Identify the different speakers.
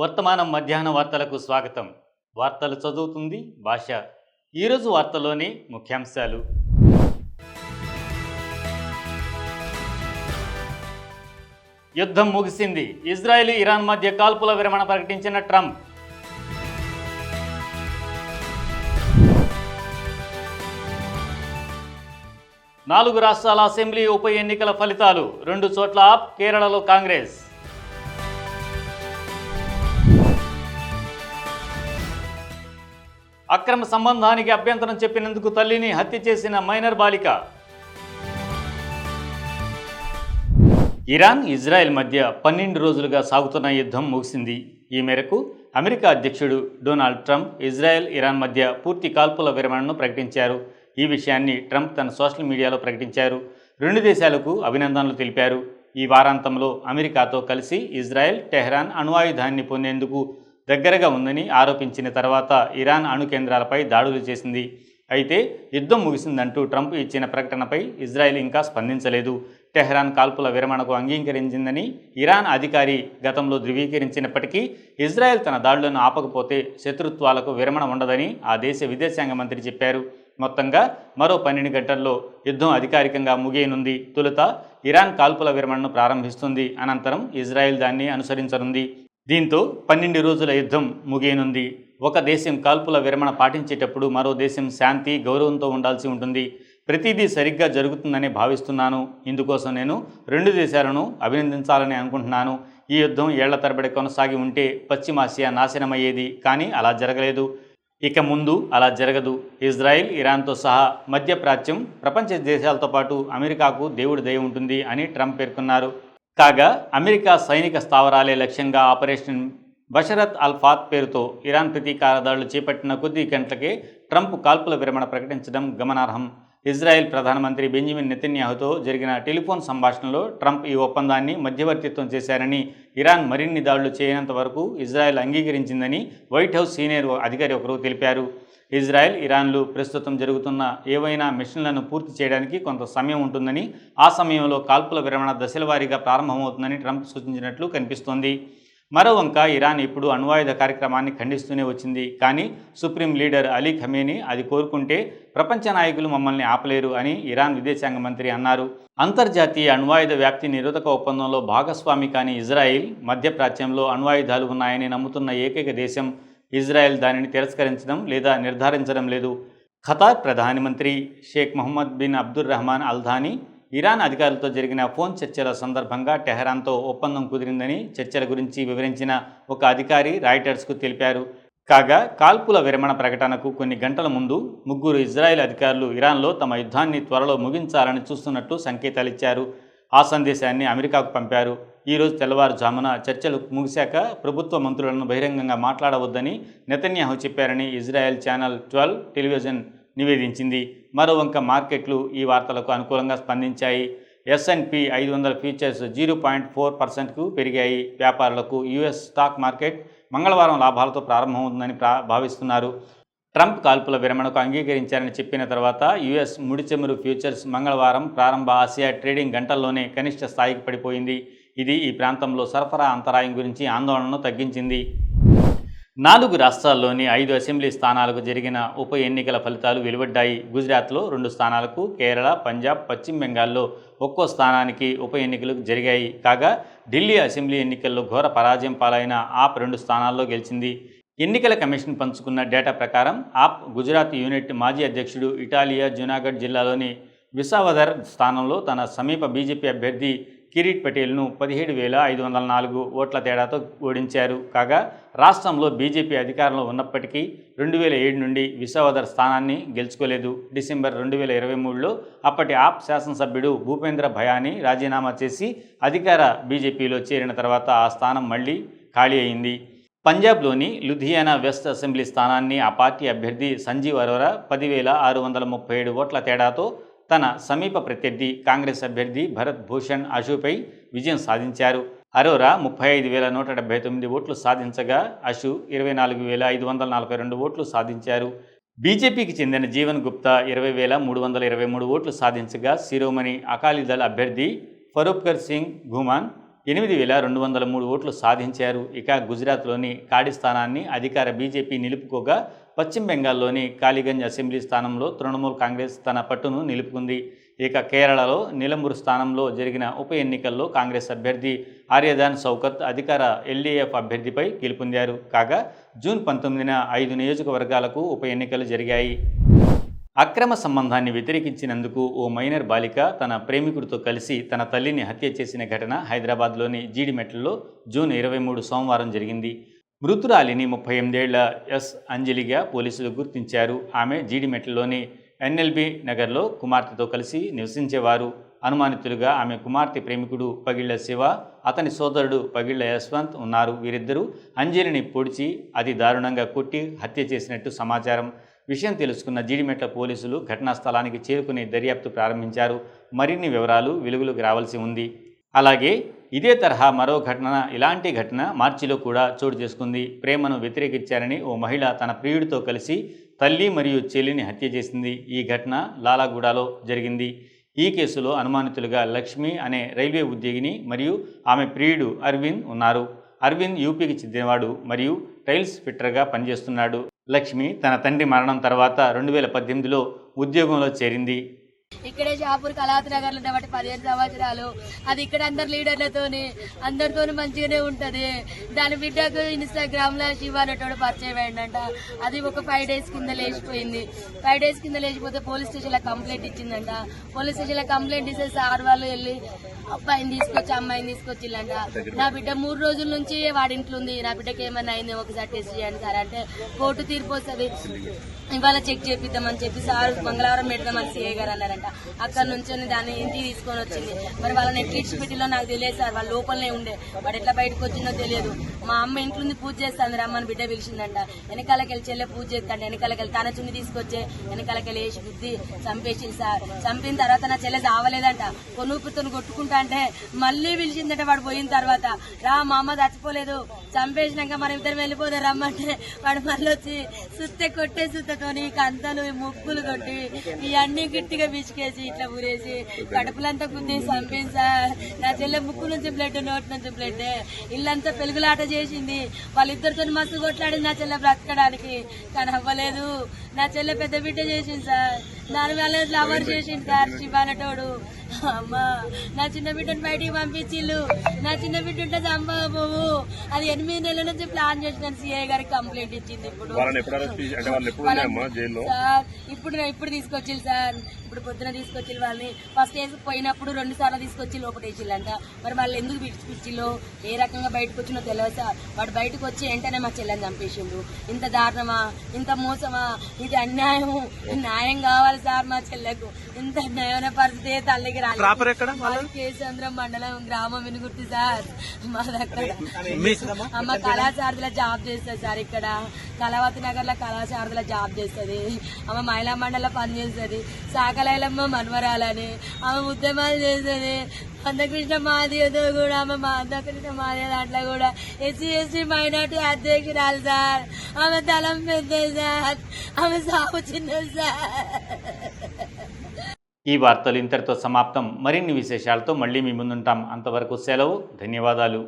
Speaker 1: వర్తమానం మధ్యాహ్న వార్తలకు స్వాగతం. వార్తలు చదువుతుంది భాష. ఈరోజు వార్తలోని ముఖ్యాంశాలు. యుద్ధం ముగిసింది. ఇజ్రాయెల్ ఇరాన్ మధ్య కాల్పుల విరమణ ప్రకటించిన ట్రంప్. నాలుగు రాష్ట్రాల అసెంబ్లీ ఉప ఎన్నికల ఫలితాలు. రెండు చోట్ల ఆప్ కేరళలో కాంగ్రెస్. అక్రమ సంబంధానికి అభ్యంతరం చెప్పినందుకు తల్లిని హత్య చేసిన మైనర్ బాలిక. ఇరాన్ ఇజ్రాయెల్ మధ్య పన్నెండు రోజులుగా సాగుతున్న యుద్ధం ముగిసింది. ఈ మేరకు అమెరికా అధ్యక్షుడు డొనాల్డ్ ట్రంప్ ఇజ్రాయెల్ ఇరాన్ మధ్య పూర్తి కాల్పుల విరమణను ప్రకటించారు. ఈ విషయాన్ని ట్రంప్ తన సోషల్ మీడియాలో ప్రకటించారు. రెండు దేశాలకు అభినందనలు తెలిపారు. ఈ వారాంతంలో అమెరికాతో కలిసి ఇజ్రాయెల్ టెహ్రాన్ అణ్వాయుధాన్ని పొందేందుకు దగ్గరగా ఉందని ఆరోపించిన తర్వాత ఇరాన్ అణు కేంద్రాలపై దాడులు చేసింది. అయితే యుద్ధం ముగిసిందంటూ ట్రంప్ ఇచ్చిన ప్రకటనపై ఇజ్రాయెల్ ఇంకా స్పందించలేదు. టెహ్రాన్ కాల్పుల విరమణకు అంగీకరించిందని ఇరాన్ అధికారి గతంలో ధృవీకరించినప్పటికీ ఇజ్రాయెల్ తన దాడులను ఆపకపోతే శత్రుత్వాలకు విరమణ ఉండదని ఆ దేశ విదేశాంగ మంత్రి చెప్పారు. మొత్తంగా మరో పన్నెండు గంటల్లో యుద్ధం అధికారికంగా ముగియనుంది. తొలుత ఇరాన్ కాల్పుల విరమణను ప్రారంభిస్తుంది. అనంతరం ఇజ్రాయెల్ దాన్ని అనుసరించనుంది. దీంతో పన్నెండు రోజుల యుద్ధం ముగియనుంది. ఒక దేశం కాల్పుల విరమణ పాటించేటప్పుడు మరో దేశం శాంతి గౌరవంతో ఉండాల్సి ఉంటుంది. ప్రతిదీ సరిగ్గా జరుగుతుందని భావిస్తున్నాను. ఇందుకోసం నేను రెండు దేశాలను అభినందించాలని అనుకుంటున్నాను. ఈ యుద్ధం ఏళ్ళ తరబడి కొనసాగి ఉంటే పశ్చిమాసియా నాశనమయ్యేది కానీ అలా జరగలేదు. ఇక ముందు అలా జరగదు. ఇజ్రాయిల్ ఇరాన్తో సహా మధ్యప్రాచ్యం ప్రపంచ దేశాలతో పాటు అమెరికాకు దేవుడి దయ ఉంటుంది అని ట్రంప్ పేర్కొన్నారు. కాగా అమెరికా సైనిక స్థావరాలే లక్ష్యంగా ఆపరేషన్ బషరత్ అల్ఫాత్ పేరుతో ఇరాన్ ప్రతీకార దాడులు చేపట్టిన కొద్ది గంటలకే ట్రంప్ కాల్పుల విరమణ ప్రకటించడం గమనార్హం. ఇజ్రాయెల్ ప్రధానమంత్రి బెంజమిన్ నెతన్యాహుతో జరిగిన టెలిఫోన్ సంభాషణలో ట్రంప్ ఈ ఒప్పందాన్ని మధ్యవర్తిత్వం చేశారని ఇరాన్ మరిన్ని దాడులు చేయనంత వరకు ఇజ్రాయెల్ అంగీకరించిందని వైట్ హౌస్ సీనియర్ అధికారి ఒకరు తెలిపారు. ఇజ్రాయెల్ ఇరాన్లు ప్రస్తుతం జరుగుతున్న ఏవైనా మిషన్లను పూర్తి చేయడానికి కొంత సమయం ఉంటుందని ఆ సమయంలో కాల్పుల విరమణ దశలవారీగా ప్రారంభమవుతుందని ట్రంప్ సూచించినట్లు కనిపిస్తోంది. మరోవంక ఇరాన్ ఇప్పుడు అణ్వాయుధ కార్యక్రమాన్ని ఖండిస్తూనే వచ్చింది. కానీ సుప్రీం లీడర్ అలీ ఖమేని అది కోరుకుంటే ప్రపంచ నాయకులు మమ్మల్ని ఆపలేరు అని ఇరాన్ విదేశాంగ మంత్రి అన్నారు. అంతర్జాతీయ అణ్వాయుధ వ్యాప్తి నిరోధక ఒప్పందంలో భాగస్వామి కాని ఇజ్రాయిల్ మధ్యప్రాచ్యంలో అణ్వాయుధాలు ఉన్నాయని నమ్ముతున్న ఏకైక దేశం ఇజ్రాయెల్ దానిని తిరస్కరించడం లేదా నిర్ధారించడం లేదు. ఖతార్ ప్రధానమంత్రి Sheikh Mohammed bin Abdul Rahman Al Thani Iran అధికారులతో జరిగిన ఫోన్ చర్చల సందర్భంగా టెహరాన్తో ఒప్పందం కుదిరిందని చర్చల గురించి వివరించిన ఒక అధికారి రాయిటర్స్కు తెలిపారు. కాగా కాల్పుల విరమణ ప్రకటనకు కొన్ని గంటల ముందు ముగ్గురు ఇజ్రాయెల్ అధికారులు ఇరాన్లో తమ యుద్ధాన్ని త్వరలో ముగించాలని చూస్తున్నట్టు సంకేతాలిచ్చారు ఆ సందేశాన్ని అమెరికాకు పంపారు. ఈరోజు తెల్లవారుజామున చర్చలు ముగిశాక ప్రభుత్వ మంత్రులను బహిరంగంగా మాట్లాడవద్దని నెతన్యాహు చెప్పారని ఇజ్రాయెల్ ఛానల్ ట్వెల్వ్ టెలివిజన్ నివేదించింది. మరోవంక మార్కెట్లు ఈ వార్తలకు అనుకూలంగా స్పందించాయి. ఎస్ఎన్పి ఐదు వందల ఫ్యూచర్స్ జీరో పాయింట్ ఫోర్ పర్సెంట్కు పెరిగాయి. వ్యాపారులకు యుఎస్ స్టాక్ మార్కెట్ మంగళవారం లాభాలతో ప్రారంభమవుతుందని ప్రా భావిస్తున్నారు. ట్రంప్ కాల్పుల విరమణకు అంగీకరించారని చెప్పిన తర్వాత యుఎస్ ముడిచెమురు ఫ్యూచర్స్ మంగళవారం ప్రారంభ ఆసియా ట్రేడింగ్ గంటల్లోనే కనిష్ట స్థాయికి పడిపోయింది. ఇది ఈ ప్రాంతంలో సరఫరా అంతరాయం గురించి ఆందోళనను తగ్గించింది. నాలుగు రాష్ట్రాల్లోని ఐదు అసెంబ్లీ స్థానాలకు జరిగిన ఉప ఎన్నికల ఫలితాలు వెలువడ్డాయి. గుజరాత్లో రెండు స్థానాలకు కేరళ పంజాబ్ పశ్చిమ బెంగాల్లో ఒక్కో స్థానానికి ఉప ఎన్నికలు జరిగాయి. కాగా ఢిల్లీ అసెంబ్లీ ఎన్నికల్లో ఘోర పరాజయం పాలైన ఆప్ రెండు స్థానాల్లో గెలిచింది. ఎన్నికల కమిషన్ పంచుకున్న డేటా ప్రకారం ఆప్ గుజరాత్ యూనిట్ మాజీ అధ్యక్షుడు ఇటాలియా జునాగఢ్ జిల్లాలోని విసావదర్ స్థానంలో తన సమీప బీజేపీ అభ్యర్థి కిరీట్ పటేల్ను పదిహేడు వేల ఐదు వందల నాలుగు ఓట్ల తేడాతో ఓడించారు. కాగా రాష్ట్రంలో బీజేపీ అధికారంలో ఉన్నప్పటికీ రెండు వేల ఏడు నుండి విశ్వవదర్ స్థానాన్ని గెలుచుకోలేదు. డిసెంబర్ రెండు వేల ఇరవై మూడులో అప్పటి ఆప్ శాసనసభ్యుడు భూపేంద్ర భయాని రాజీనామా చేసి అధికార బీజేపీలో చేరిన తర్వాత ఆ స్థానం మళ్ళీ ఖాళీ అయింది. పంజాబ్లోని లుధియానా వెస్ట్ అసెంబ్లీ స్థానాన్ని ఆ పార్టీ అభ్యర్థి సంజీవ్ అరోరా పదివేల ఆరు వందల ముప్పై ఏడు ఓట్ల తేడాతో తన సమీప ప్రత్యర్థి కాంగ్రెస్ అభ్యర్థి భరత్ భూషణ్ అషుపై విజయం సాధించారు. అరోరా ముప్పై ఐదు వేల నూట డెబ్బై తొమ్మిది ఓట్లు సాధించగా అషు ఇరవై నాలుగు వేల ఐదు వందల నలభై రెండు ఓట్లు సాధించారు. బీజేపీకి చెందిన జీవన్ గుప్తా ఇరవై వేల మూడు వందల ఇరవై మూడు ఓట్లు సాధించగా శిరోమణి అకాలీదళ్ అభ్యర్థి ఫరూప్కర్ సింగ్ ఘుమాన్ ఎనిమిది వేల రెండు వందల మూడు ఓట్లు సాధించారు. ఇక గుజరాత్లోని కాడి స్థానాన్ని అధికార బీజేపీ నిలుపుకోగా పశ్చిమ బెంగాల్లోని కాళీగంజ్ అసెంబ్లీ స్థానంలో తృణమూల్ కాంగ్రెస్ తన పట్టును నిలుపుకుంది. ఇక కేరళలో నిలంబూరు స్థానంలో జరిగిన ఉప ఎన్నికల్లో కాంగ్రెస్ అభ్యర్థి ఆర్యదాన్ సౌకత్ అధికార ఎల్డీఎఫ్ అభ్యర్థిపై గెలుపొందారు. కాగా జూన్ పంతొమ్మిదిన ఐదు నియోజకవర్గాలకు ఉప ఎన్నికలు జరిగాయి. అక్రమ సంబంధాన్ని వ్యతిరేకించినందుకు ఓ మైనర్ బాలిక తన ప్రేమికుడితో కలిసి తన తల్లిని హత్య చేసిన ఘటన హైదరాబాద్లోని జీడిమెట్లలో జూన్ ఇరవై మూడు సోమవారం జరిగింది. మృతురాలిని ముప్పై ఎనిమిదేళ్ళ ఎస్. అంజలిగా పోలీసులు గుర్తించారు. ఆమె జీడిమెట్లలోని ఎన్ఎల్బి నగర్లో కుమార్తెతో కలిసి నివసించేవారు. అనుమానితులుగా ఆమె కుమార్తె ప్రేమికుడు పగిళ్ళ శివ అతని సోదరుడు పగిళ్ళ యశ్వంత్ ఉన్నారు. వీరిద్దరూ అంజలిని పొడిచి అది దారుణంగా కొట్టి హత్య చేసినట్టు సమాచారం. విషయం తెలుసుకున్న జీడిమెట్ల పోలీసులు ఘటనా స్థలానికి చేరుకుని దర్యాప్తు ప్రారంభించారు. మరిన్ని వివరాలు వెలుగులోకి రావాల్సి ఉంది. అలాగే ఇదే తరహా మరో ఘటన ఇలాంటి ఘటన మార్చిలో కూడా చోటు చేసుకుంది. ప్రేమను వ్యతిరేకించారని ఓ మహిళ తన ప్రియుడితో కలిసి తల్లి మరియు చెల్లిని హత్య చేసింది. ఈ ఘటన లాలాగూడలో జరిగింది. ఈ కేసులో అనుమానితులుగా లక్ష్మి అనే రైల్వే ఉద్యోగిని మరియు ఆమె ప్రియుడు అరవింద్ ఉన్నారు. అరవింద్ యూపీకి చెందినవాడు మరియు టైల్స్ ఫిట్టర్గా పనిచేస్తున్నాడు. లక్ష్మి తన తండ్రి మరణం తర్వాత రెండు వేల పద్దెనిమిదిలో ఉద్యోగంలో చేరింది.
Speaker 2: ఇక్కడే షాపూర్ కళాతి నగర్లో ఉండబట్టి పదిహేను సంవత్సరాలు. అది ఇక్కడ అందరు లీడర్లతోని అందరితోని మంచిగానే ఉంటది. దాని బిడ్డకు ఇన్స్టాగ్రామ్లో శివ అనేటోడు పరిచయం అయిందంట అది ఒక ఫైవ్ డేస్ కింద లేచిపోయింది. ఫైవ్ డేస్ కింద లేచిపోతే పోలీస్ స్టేషన్లో కంప్లైంట్ ఇచ్చిందంట. పోలీస్ స్టేషన్లో కంప్లైంట్ ఇస్తే సార్ వాళ్ళు వెళ్ళి అబ్బాయిని తీసుకొచ్చి అమ్మాయిని తీసుకొచ్చిల్లంట. నా బిడ్డ మూడు రోజుల నుంచి వాడింట్లో ఉంది. నా బిడ్డకి ఏమైనా అయింది ఒకసారి టెస్ట్ చేయండి సార్. అంటే కోర్టు తీర్పు వస్తుంది. ఇవాళ చెక్ చేపిద్దామని చెప్పి సార్ మంగళవారం పెడదామని సిఐ గారు అన్నారంట. అక్కడ నుంచి దాన్ని ఇంటికి తీసుకొని వచ్చింది. మరి వాళ్ళని ఎట్లా పెట్టిలో నాకు తెలియదు సార్. వాళ్ళ లోపలనే ఉండే. వాడు ఎట్లా బయటకు వచ్చిందో తెలియదు. మా అమ్మ ఇంట్లో ఉంది పూజ చేస్తాను రమ్మని బిడ్డ పిలిచిందంట. వెనకాలకి వెళ్ళి చెల్లె పూజ చేస్తాడు వెనకాలకి వెళ్ళి తన చున్ని తీసుకొచ్చే వెనకాలకి వెళ్ళి వేసి బుద్ధి చంపేసింది సార్. చంపిన తర్వాత నా చెల్లె చావలేదంట. కొనుపుతో కొట్టుకుంటా అంటే మళ్ళీ పిలిచిందట వాడు పోయిన తర్వాత రా మా అమ్మ చచ్చిపోలేదు చంపేసినాక మన ఇద్దరు వెళ్ళిపోదాం రమ్మంటే వాడు మళ్ళీ వచ్చి సుత్తె కొట్టే సుత్తతోని కంతలు ముగ్గులు కొట్టి ఇవన్నీ గట్టిగా పిసికేసి ఇట్లా ఊరేసి కడుపులంతా గుద్ది చంపింది సార్ నా చెల్లె ముక్కు నుంచి బ్లడ్ నోటి నుంచి బ్లడ్ ఇల్లంతా పెలుగులాట చేసింది. వాళ్ళిద్దరితో మస్తు కొట్లాడింది నా చెల్లె బ్రతకడానికి. కానీ అవ్వలేదు. నా చెల్లె పెద్ద బిడ్డ చేసింది సార్. దాని వల్ల లవర్ చేసింది సార్ శివానటోడు అమ్మా నా చిన్న బిడ్డను బయటికి పంపించిల్లు నా చిన్న బిడ్డ ఉంటే చంపబోవు అది ఎనిమిది నెలల నుంచి ప్లాన్ చేసిన సిఐ గారికి కంప్లైంట్ ఇచ్చింది ఇప్పుడు. సార్ ఇప్పుడు ఇప్పుడు తీసుకొచ్చిల్లు సార్. ఇప్పుడు పొద్దున తీసుకొచ్చి వాళ్ళని. ఫస్ట్ వేసి పోయినప్పుడు రెండు సార్లు తీసుకొచ్చి లోపల వేసిల్లంట మరి వాళ్ళు ఎందుకు పిచ్చిలో ఏ రకంగా బయటకు వచ్చినో తెలియదు సార్. వాడు బయటకు వచ్చి వెంటనే మా చెల్లెని చంపేసిండు. ఇంత దారుణమా? ఇంత మోసమా? ఇది అన్యాయము. న్యాయం కావాలి సార్ మా చెల్లెకు. ఇంత అన్యాయమైన పరిస్థితి తల్లికి
Speaker 3: ప్రాపర్ ఎక్కడ
Speaker 2: రాలేదు కేసంద్రం మండలం గ్రామం వినుగుర్తి సార్. మా దగ్గర అమ్మ కళాశారదిలో జాబ్ చేస్తుంది సార్ ఇక్కడ. కళావతి నగర్లో కళాశారదిలో జాబ్ చేస్తుంది. ఆమె మహిళా మండలిలో పనిచేస్తుంది సాకలైలమ్మ మన్వరాలని ఆమె ఉద్యమాలు చేసేది. అందకృష్ణ మాదియతో కూడా ఆమె మా అందకృష్ణ మాదియ దాంట్లో కూడా ఎస్సీ ఎస్టీ మైనార్టీ అధ్యక్షురాలు సార్. ఆమె తలం పెద్ద సార్. ఆమె సాగు చిన్న సార్.
Speaker 1: ఈ వార్తలు ఇంతటితో సమాప్తం. మరిన్ని విశేషాలతో మళ్ళీ మీ ముందుంటాం. అంతవరకు సెలవు ధన్యవాదాలు.